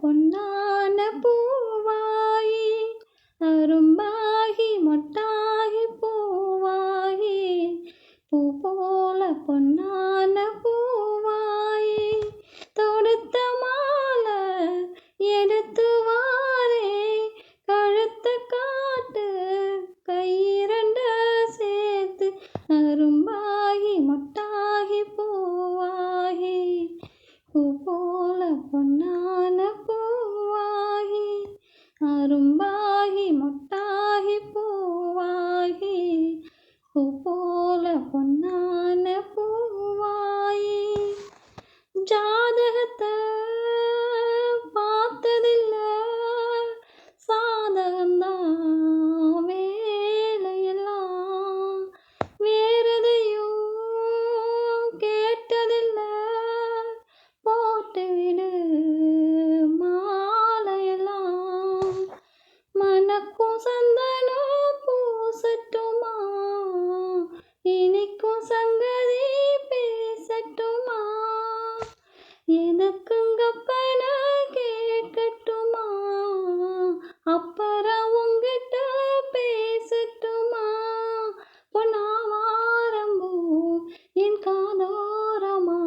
பொன்னான பூவாயி அரும்பாகி மொட்டாகி பூவாயி பூ போல பொன்னான பூவாயி தொடுத்த மாலை எடுத்து வாரே கழுத்த காட்டு கையிரண்ட சேர்த்து அரும்பாகி மொட்டாகி பூவாகி பூ போல பொன்னா எனக்குங்கப்பன கேட்கட்டுமா? அப்புறம் உங்கிட்ட பேசட்டுமா? பொன்னாவாரம்பூ என் காதோரமா?